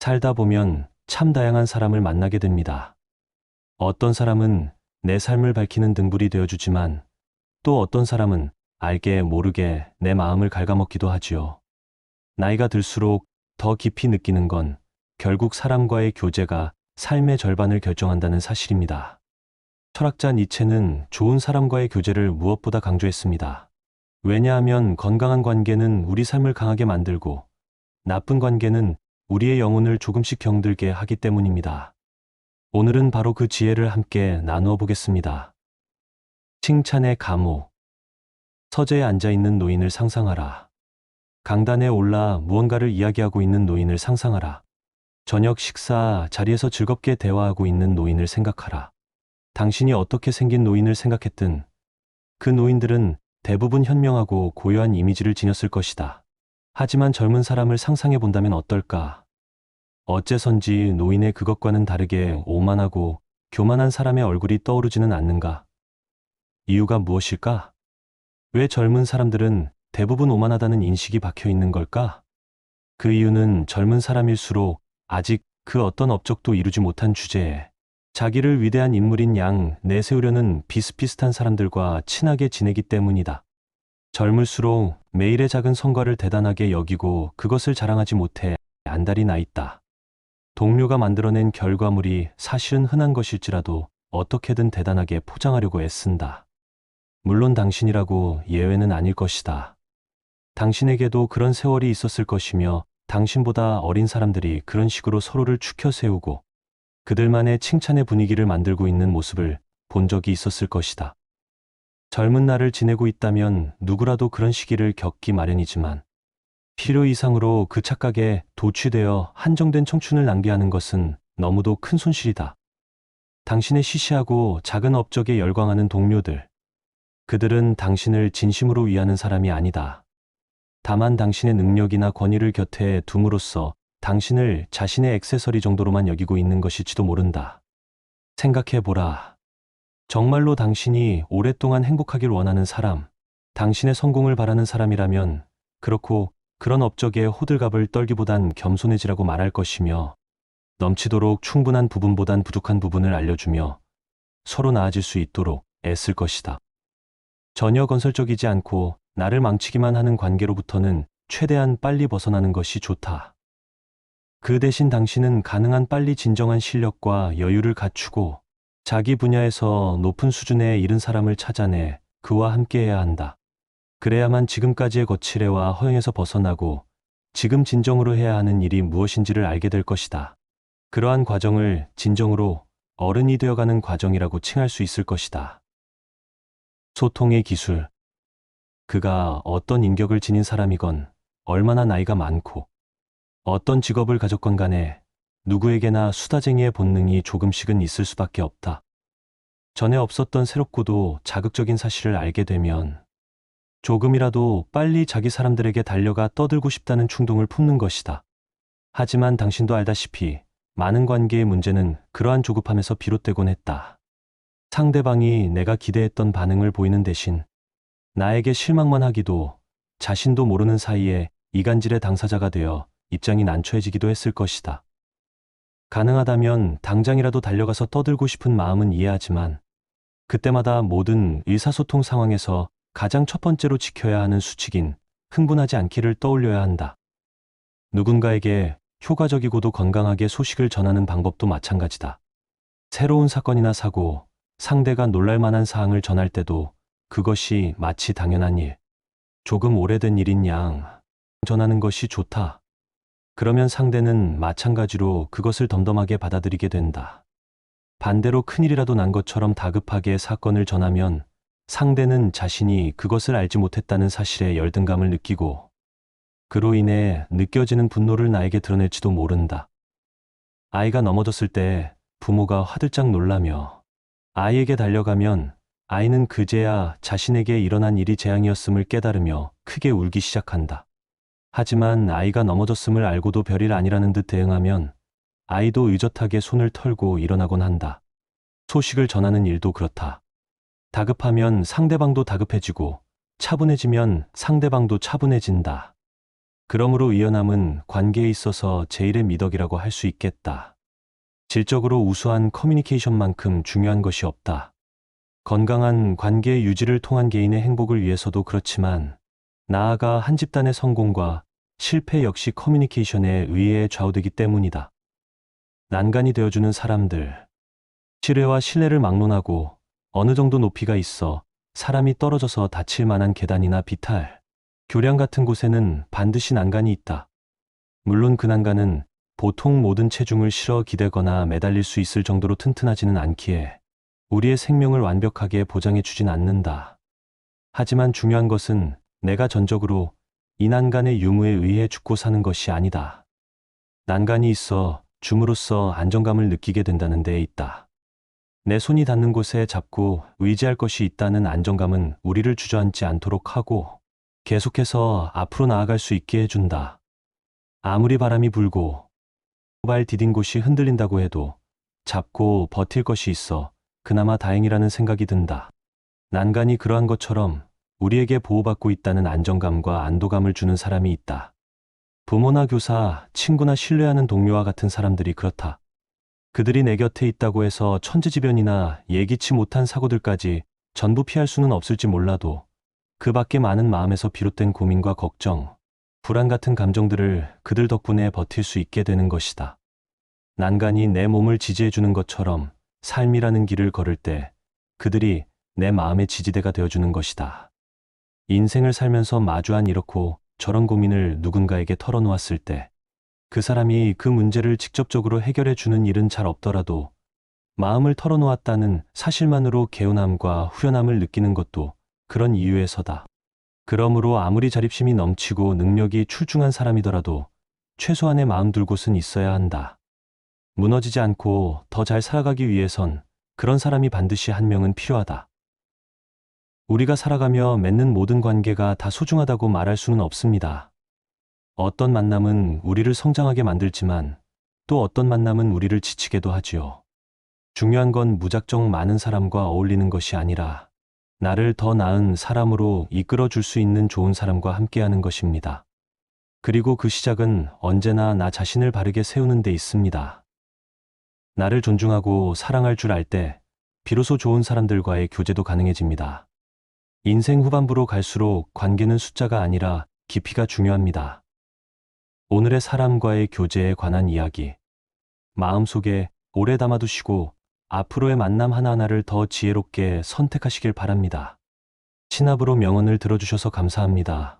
살다 보면 참 다양한 사람을 만나게 됩니다. 어떤 사람은 내 삶을 밝히는 등불이 되어주지만 또 어떤 사람은 알게 모르게 내 마음을 갉아먹기도 하지요. 나이가 들수록 더 깊이 느끼는 건 결국 사람과의 교제가 삶의 절반을 결정한다는 사실입니다. 철학자 니체는 좋은 사람과의 교제를 무엇보다 강조했습니다. 왜냐하면 건강한 관계는 우리 삶을 강하게 만들고 나쁜 관계는 우리의 영혼을 조금씩 병들게 하기 때문입니다. 오늘은 바로 그 지혜를 함께 나누어 보겠습니다. 칭찬의 감호. 서재에 앉아 있는 노인을 상상하라. 강단에 올라 무언가를 이야기하고 있는 노인을 상상하라. 저녁 식사 자리에서 즐겁게 대화하고 있는 노인을 생각하라. 당신이 어떻게 생긴 노인을 생각했든 그 노인들은 대부분 현명하고 고요한 이미지를 지녔을 것이다. 하지만 젊은 사람을 상상해 본다면 어떨까? 어째선지 노인의 그것과는 다르게 오만하고 교만한 사람의 얼굴이 떠오르지는 않는가? 이유가 무엇일까? 왜 젊은 사람들은 대부분 오만하다는 인식이 박혀 있는 걸까? 그 이유는 젊은 사람일수록 아직 그 어떤 업적도 이루지 못한 주제에 자기를 위대한 인물인 양 내세우려는 비슷비슷한 사람들과 친하게 지내기 때문이다. 젊을수록 매일의 작은 성과를 대단하게 여기고 그것을 자랑하지 못해 안달이 나 있다. 동료가 만들어낸 결과물이 사실은 흔한 것일지라도 어떻게든 대단하게 포장하려고 애쓴다. 물론 당신이라고 예외는 아닐 것이다. 당신에게도 그런 세월이 있었을 것이며 당신보다 어린 사람들이 그런 식으로 서로를 추켜 세우고 그들만의 칭찬의 분위기를 만들고 있는 모습을 본 적이 있었을 것이다. 젊은 날을 지내고 있다면 누구라도 그런 시기를 겪기 마련이지만 필요 이상으로 그 착각에 도취되어 한정된 청춘을 낭비하는 것은 너무도 큰 손실이다. 당신의 시시하고 작은 업적에 열광하는 동료들. 그들은 당신을 진심으로 위하는 사람이 아니다. 다만 당신의 능력이나 권위를 곁에 둠으로써 당신을 자신의 액세서리 정도로만 여기고 있는 것일지도 모른다. 생각해보라. 정말로 당신이 오랫동안 행복하길 원하는 사람, 당신의 성공을 바라는 사람이라면 그렇고 그런 업적에 호들갑을 떨기보단 겸손해지라고 말할 것이며 넘치도록 충분한 부분보단 부족한 부분을 알려주며 서로 나아질 수 있도록 애쓸 것이다. 전혀 건설적이지 않고 나를 망치기만 하는 관계로부터는 최대한 빨리 벗어나는 것이 좋다. 그 대신 당신은 가능한 빨리 진정한 실력과 여유를 갖추고 자기 분야에서 높은 수준에 이른 사람을 찾아내 그와 함께해야 한다. 그래야만 지금까지의 거칠애와 허영에서 벗어나고 지금 진정으로 해야 하는 일이 무엇인지를 알게 될 것이다. 그러한 과정을 진정으로 어른이 되어가는 과정이라고 칭할 수 있을 것이다. 소통의 기술. 그가 어떤 인격을 지닌 사람이건 얼마나 나이가 많고 어떤 직업을 가졌건 간에 누구에게나 수다쟁이의 본능이 조금씩은 있을 수밖에 없다. 전에 없었던 새롭고도 자극적인 사실을 알게 되면 조금이라도 빨리 자기 사람들에게 달려가 떠들고 싶다는 충동을 품는 것이다. 하지만 당신도 알다시피 많은 관계의 문제는 그러한 조급함에서 비롯되곤 했다. 상대방이 내가 기대했던 반응을 보이는 대신 나에게 실망만 하기도 자신도 모르는 사이에 이간질의 당사자가 되어 입장이 난처해지기도 했을 것이다. 가능하다면 당장이라도 달려가서 떠들고 싶은 마음은 이해하지만 그때마다 모든 의사소통 상황에서 가장 첫 번째로 지켜야 하는 수칙인 흥분하지 않기를 떠올려야 한다. 누군가에게 효과적이고도 건강하게 소식을 전하는 방법도 마찬가지다. 새로운 사건이나 사고, 상대가 놀랄만한 사항을 전할 때도 그것이 마치 당연한 일, 조금 오래된 일인 양 전하는 것이 좋다. 그러면 상대는 마찬가지로 그것을 덤덤하게 받아들이게 된다. 반대로 큰일이라도 난 것처럼 다급하게 사건을 전하면 상대는 자신이 그것을 알지 못했다는 사실에 열등감을 느끼고 그로 인해 느껴지는 분노를 나에게 드러낼지도 모른다. 아이가 넘어졌을 때 부모가 화들짝 놀라며 아이에게 달려가면 아이는 그제야 자신에게 일어난 일이 재앙이었음을 깨달으며 크게 울기 시작한다. 하지만 아이가 넘어졌음을 알고도 별일 아니라는 듯 대응하면 아이도 의젓하게 손을 털고 일어나곤 한다. 소식을 전하는 일도 그렇다. 다급하면 상대방도 다급해지고 차분해지면 상대방도 차분해진다. 그러므로 유연함은 관계에 있어서 제일의 미덕이라고 할 수 있겠다. 질적으로 우수한 커뮤니케이션만큼 중요한 것이 없다. 건강한 관계 유지를 통한 개인의 행복을 위해서도 그렇지만 나아가 한 집단의 성공과 실패 역시 커뮤니케이션에 의해 좌우되기 때문이다. 난간이 되어주는 사람들. 신뢰와 신뢰를 막론하고 어느 정도 높이가 있어 사람이 떨어져서 다칠 만한 계단이나 비탈, 교량 같은 곳에는 반드시 난간이 있다. 물론 그 난간은 보통 모든 체중을 실어 기대거나 매달릴 수 있을 정도로 튼튼하지는 않기에 우리의 생명을 완벽하게 보장해 주진 않는다. 하지만 중요한 것은 내가 전적으로 이 난간의 유무에 의해 죽고 사는 것이 아니다. 난간이 있어 줌으로써 안정감을 느끼게 된다는 데에 있다. 내 손이 닿는 곳에 잡고 의지할 것이 있다는 안정감은 우리를 주저앉지 않도록 하고 계속해서 앞으로 나아갈 수 있게 해준다. 아무리 바람이 불고 발 디딘 곳이 흔들린다고 해도 잡고 버틸 것이 있어 그나마 다행이라는 생각이 든다. 난간이 그러한 것처럼 우리에게 보호받고 있다는 안정감과 안도감을 주는 사람이 있다. 부모나 교사, 친구나 신뢰하는 동료와 같은 사람들이 그렇다. 그들이 내 곁에 있다고 해서 천재지변이나 예기치 못한 사고들까지 전부 피할 수는 없을지 몰라도 그 밖에 많은 마음에서 비롯된 고민과 걱정, 불안 같은 감정들을 그들 덕분에 버틸 수 있게 되는 것이다. 난간이 내 몸을 지지해 주는 것처럼 삶이라는 길을 걸을 때 그들이 내 마음의 지지대가 되어주는 것이다. 인생을 살면서 마주한 이렇고 저런 고민을 누군가에게 털어놓았을 때 그 사람이 그 문제를 직접적으로 해결해 주는 일은 잘 없더라도 마음을 털어놓았다는 사실만으로 개운함과 후련함을 느끼는 것도 그런 이유에서다. 그러므로 아무리 자립심이 넘치고 능력이 출중한 사람이더라도 최소한의 마음 둘 곳은 있어야 한다. 무너지지 않고 더 잘 살아가기 위해선 그런 사람이 반드시 한 명은 필요하다. 우리가 살아가며 맺는 모든 관계가 다 소중하다고 말할 수는 없습니다. 어떤 만남은 우리를 성장하게 만들지만 또 어떤 만남은 우리를 지치게도 하지요. 중요한 건 무작정 많은 사람과 어울리는 것이 아니라 나를 더 나은 사람으로 이끌어 줄 수 있는 좋은 사람과 함께하는 것입니다. 그리고 그 시작은 언제나 나 자신을 바르게 세우는 데 있습니다. 나를 존중하고 사랑할 줄 알 때 비로소 좋은 사람들과의 교제도 가능해집니다. 인생 후반부로 갈수록 관계는 숫자가 아니라 깊이가 중요합니다. 오늘의 사람과의 교제에 관한 이야기. 마음속에 오래 담아두시고 앞으로의 만남 하나하나를 더 지혜롭게 선택하시길 바랍니다. 신압으로 명언을 들어주셔서 감사합니다.